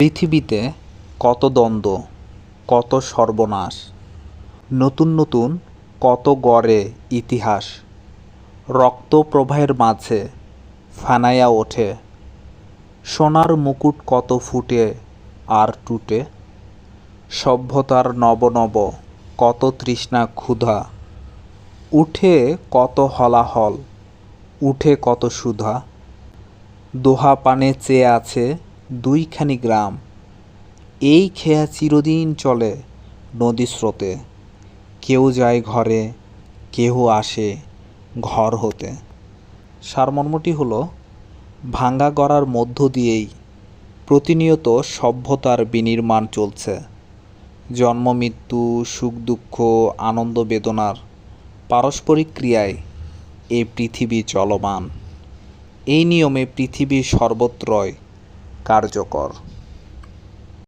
পৃথিবীতে কত দ্বন্দ্ব, কত সর্বনাশ, নতুন নতুন কত গড়ে ইতিহাস রক্তপ্রবাহের মাঝে ফেনাইয়া ওঠে, সোনার মুকুট কত ফুটে আর টুটে, সভ্যতার নব নব কত তৃষ্ণা ক্ষুধা, উঠে কত হলাহল, উঠে কত সুধা, দোহা পানে চেয়ে আছে দুইখানি গ্রাম। এই খেয়া চিরদিন চলে নদী স্রোতে। কেউ যায় ঘরে, কেহ আসে ঘর হতে। সারমর্মটি হলো, ভাঙ্গা গড়ার মধ্য দিয়েই প্রতিনিয়ত সভ্যতার বিনির্মাণ চলছে। জন্ম, মৃত্যু, সুখ, দুঃখ, আনন্দ, বেদনার পারস্পরিক ক্রিয়ায় এই পৃথিবী চলমান। এই নিয়মে পৃথিবী সর্বত্রই কার্যকর।